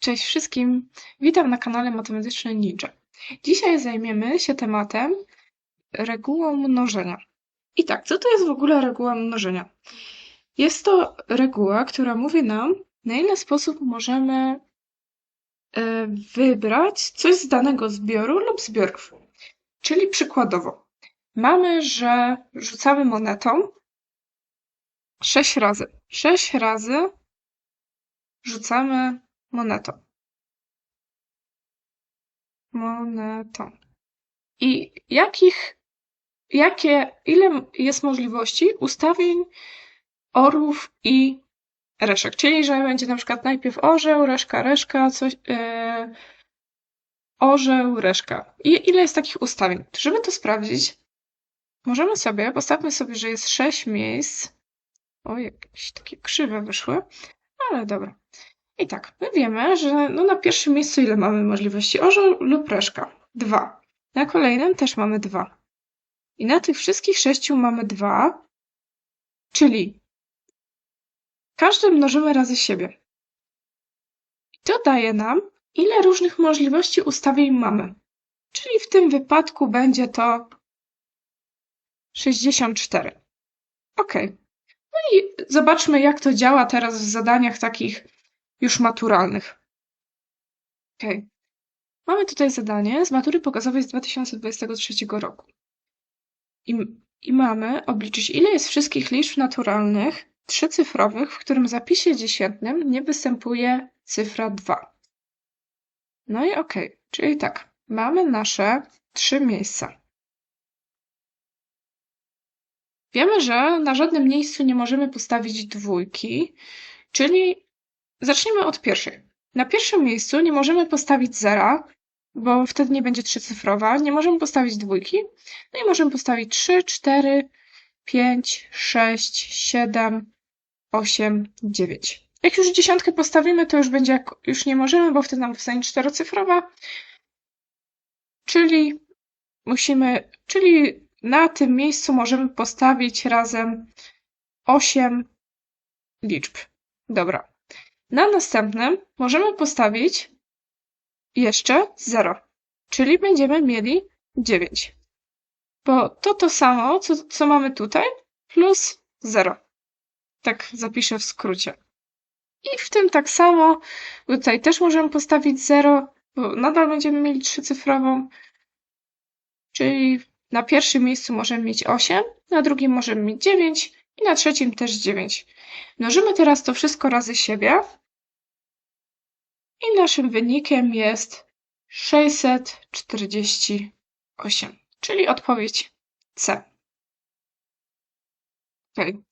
Cześć wszystkim, witam na kanale Matematyczny Ninja. Dzisiaj zajmiemy się tematem regułą mnożenia. I tak, co to jest w ogóle reguła mnożenia? Jest to reguła, która mówi nam, na ile sposób możemy e, wybrać coś z danego zbioru lub zbiorów. Czyli przykładowo, mamy, że rzucamy monetą 6 razy. 6 razy rzucamy monetą. Monetą. I jakich, jakie, ile jest możliwości ustawień orłów i reszek? Czyli, że będzie na przykład najpierw orzeł, reszka, reszka, coś, yy, orzeł, reszka. I ile jest takich ustawień? Żeby to sprawdzić, możemy sobie, postawmy sobie, że jest sześć miejsc. O, jakieś takie krzywe wyszły, ale dobra. I tak, my wiemy, że no na pierwszym miejscu ile mamy możliwości? Orzeł lub reszka? Dwa. Na kolejnym też mamy dwa. I na tych wszystkich sześciu mamy dwa, czyli każdy mnożymy razy siebie. I to daje nam, ile różnych możliwości ustawień mamy. Czyli w tym wypadku będzie to 64. Ok. No i zobaczmy, jak to działa teraz w zadaniach takich już maturalnych. Ok. Mamy tutaj zadanie z matury pokazowej z 2023 roku. I, I mamy obliczyć, ile jest wszystkich liczb naturalnych trzycyfrowych, w którym zapisie dziesiętnym nie występuje cyfra 2. No i ok, czyli tak, mamy nasze trzy miejsca. Wiemy, że na żadnym miejscu nie możemy postawić dwójki, czyli Zacznijmy od pierwszej. Na pierwszym miejscu nie możemy postawić zera, bo wtedy nie będzie trzycyfrowa. Nie możemy postawić dwójki. No i możemy postawić 3, 4, 5, 6, 7, 8, 9. Jak już dziesiątkę postawimy, to już będzie, już nie możemy, bo wtedy nam powstanie czterocyfrowa. Czyli musimy, czyli na tym miejscu możemy postawić razem 8 liczb. Dobra. Na następnym możemy postawić jeszcze 0, czyli będziemy mieli 9. Bo to to samo, co, co mamy tutaj, plus 0. Tak zapiszę w skrócie. I w tym tak samo, tutaj też możemy postawić 0, bo nadal będziemy mieli trzycyfrową, czyli na pierwszym miejscu możemy mieć 8, na drugim możemy mieć 9 i na trzecim też 9. Mnożymy teraz to wszystko razy siebie i naszym wynikiem jest 648, czyli odpowiedź C. Okay.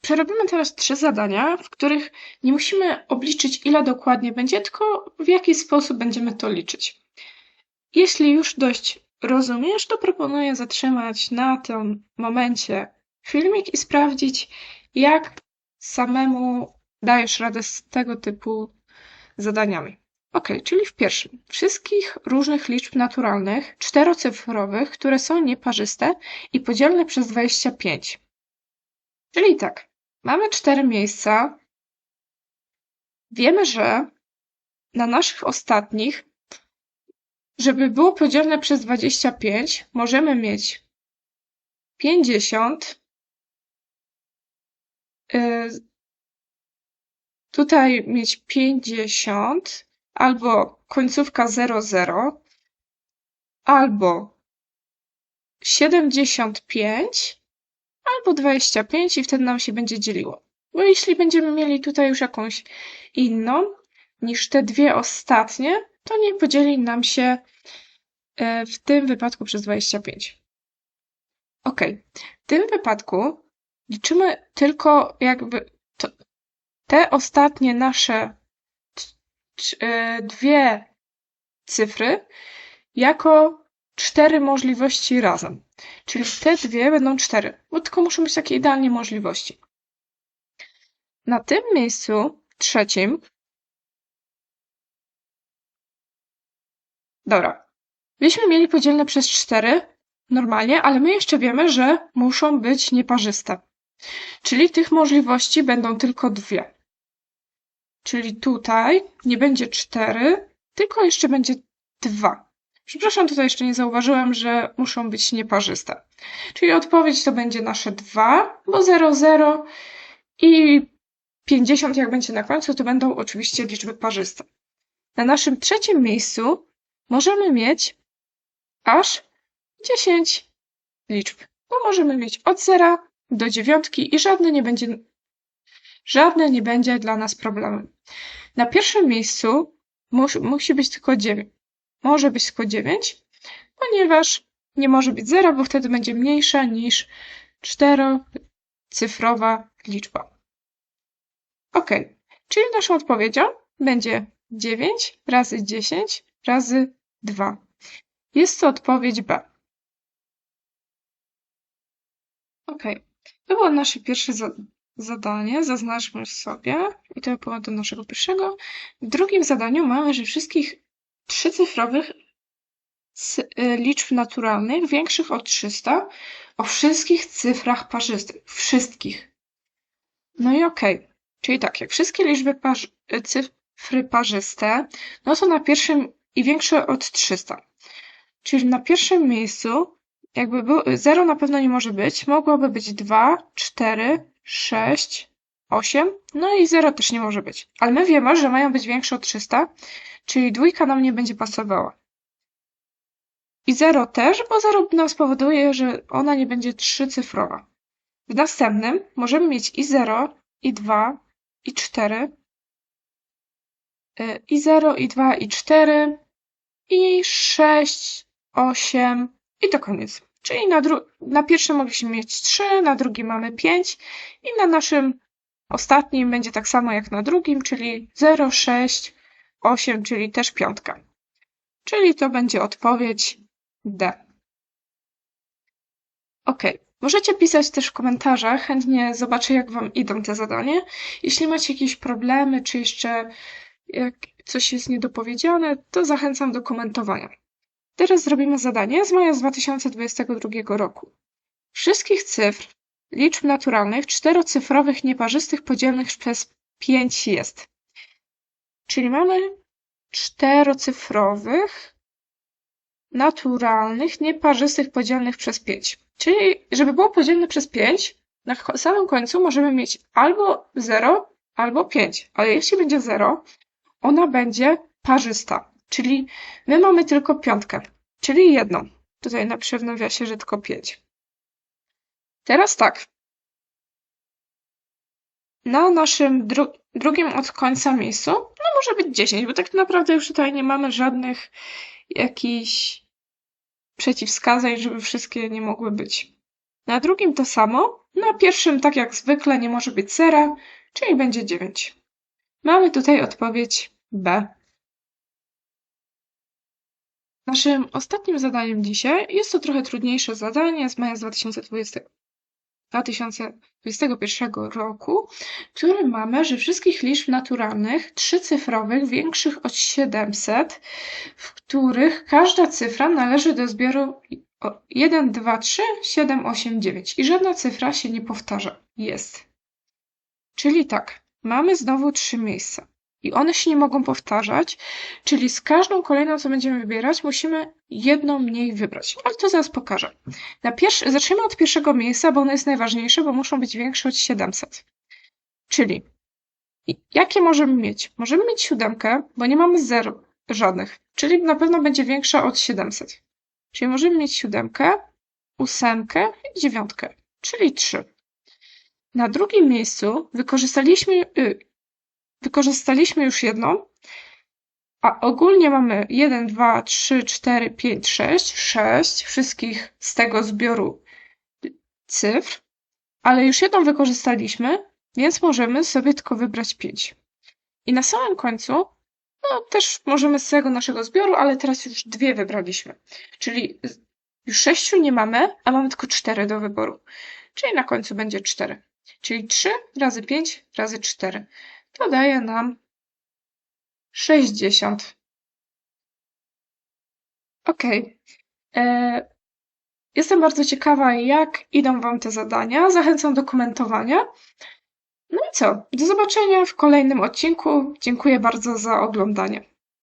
Przerobimy teraz trzy zadania, w których nie musimy obliczyć, ile dokładnie będzie, tylko w jaki sposób będziemy to liczyć. Jeśli już dość rozumiesz, to proponuję zatrzymać na tym momencie filmik i sprawdzić, jak samemu dajesz radę z tego typu zadaniami. Ok, czyli w pierwszym. Wszystkich różnych liczb naturalnych, czterocyfrowych, które są nieparzyste i podzielne przez 25. Czyli tak, mamy cztery miejsca. Wiemy, że na naszych ostatnich, żeby było podzielne przez 25, możemy mieć 50, tutaj mieć 50 albo końcówka 00 albo 75 albo 25 i wtedy nam się będzie dzieliło. Bo jeśli będziemy mieli tutaj już jakąś inną niż te dwie ostatnie, to nie podzieli nam się e, w tym wypadku przez 25. Ok. W tym wypadku liczymy tylko jakby te ostatnie nasze e, dwie cyfry jako cztery możliwości razem. Czyli te dwie będą cztery, bo tylko muszą być takie idealnie możliwości. Na tym miejscu trzecim Dobra. Byśmy mieli podzielne przez cztery normalnie, ale my jeszcze wiemy, że muszą być nieparzyste. Czyli tych możliwości będą tylko dwie. Czyli tutaj nie będzie 4, tylko jeszcze będzie 2. Przepraszam, tutaj jeszcze nie zauważyłam, że muszą być nieparzyste. Czyli odpowiedź to będzie nasze 2, bo 0, 0 i 50 jak będzie na końcu, to będą oczywiście liczby parzyste. Na naszym trzecim miejscu możemy mieć aż 10 liczb, bo możemy mieć od 0 do dziewiątki i żadne nie będzie, żadne nie będzie dla nas problemem. Na pierwszym miejscu mus, musi być tylko 9. Może być tylko 9, ponieważ nie może być 0, bo wtedy będzie mniejsza niż czterocyfrowa liczba. Ok, czyli naszą odpowiedzią będzie 9 razy 10 razy 2. Jest to odpowiedź B. Ok, było nasze pierwsze za zadanie. Zaznaczmy sobie i to było do naszego pierwszego. W drugim zadaniu mamy, że wszystkich trzycyfrowych y, liczb naturalnych większych od 300 o wszystkich cyfrach parzystych. Wszystkich. No i okej. Okay. Czyli tak, jak wszystkie liczby y, cyfry parzyste, no to na pierwszym i większe od 300. Czyli na pierwszym miejscu jakby był, 0 na pewno nie może być. Mogłoby być 2, 4, 6, 8, no i 0 też nie może być. Ale my wiemy, że mają być większe od 300, czyli dwójka nam nie będzie pasowała. I 0 też, bo 0 nam spowoduje, że ona nie będzie trzycyfrowa. W następnym możemy mieć i 0, i 2, i 4, y, i 0, i 2, i 4, i 6, 8 i to koniec. Czyli na, na pierwszym mogliśmy mieć 3, na drugim mamy 5 i na naszym ostatnim będzie tak samo jak na drugim, czyli 0, 6, 8, czyli też piątka. Czyli to będzie odpowiedź D. Ok. Możecie pisać też w komentarzach, chętnie zobaczę, jak Wam idą te zadania. Jeśli macie jakieś problemy, czy jeszcze jak coś jest niedopowiedziane, to zachęcam do komentowania. Teraz zrobimy zadanie z maja z 2022 roku. Wszystkich cyfr, liczb naturalnych, czterocyfrowych, nieparzystych podzielnych przez 5 jest. Czyli mamy czterocyfrowych, naturalnych, nieparzystych podzielnych przez 5. Czyli, żeby było podzielne przez 5, na samym końcu możemy mieć albo 0, albo 5. Ale jeśli będzie 0, ona będzie parzysta. Czyli my mamy tylko piątkę, czyli jedną. Tutaj napiszę w nawiasie, że tylko 5. Teraz tak. Na naszym dru drugim od końca miejscu, no może być 10, bo tak naprawdę już tutaj nie mamy żadnych jakichś przeciwwskazań, żeby wszystkie nie mogły być. Na drugim to samo. Na pierwszym, tak jak zwykle, nie może być zera, czyli będzie 9. Mamy tutaj odpowiedź B. Naszym ostatnim zadaniem dzisiaj jest to trochę trudniejsze zadanie z maja 2020, 2021 roku, w którym mamy, że wszystkich liczb naturalnych trzycyfrowych większych od 700, w których każda cyfra należy do zbioru 1, 2, 3, 7, 8, 9 i żadna cyfra się nie powtarza. Jest. Czyli tak, mamy znowu trzy miejsca i one się nie mogą powtarzać, czyli z każdą kolejną, co będziemy wybierać, musimy jedną mniej wybrać. Ale to zaraz pokażę. Na pierwszy, zacznijmy od pierwszego miejsca, bo ono jest najważniejsze, bo muszą być większe od 700. Czyli jakie możemy mieć? Możemy mieć siódemkę, bo nie mamy zero żadnych, czyli na pewno będzie większa od 700. Czyli możemy mieć siódemkę, ósemkę i dziewiątkę, czyli 3. Na drugim miejscu wykorzystaliśmy, y, wykorzystaliśmy już jedną, a ogólnie mamy 1, 2, 3, 4, 5, 6, 6 wszystkich z tego zbioru cyfr, ale już jedną wykorzystaliśmy, więc możemy sobie tylko wybrać 5. I na samym końcu, no też możemy z tego naszego zbioru, ale teraz już dwie wybraliśmy. Czyli już sześciu nie mamy, a mamy tylko cztery do wyboru. Czyli na końcu będzie 4. Czyli 3 razy 5 razy 4 to daje nam 60. Ok. E, jestem bardzo ciekawa, jak idą Wam te zadania. Zachęcam do komentowania. No i co? Do zobaczenia w kolejnym odcinku. Dziękuję bardzo za oglądanie.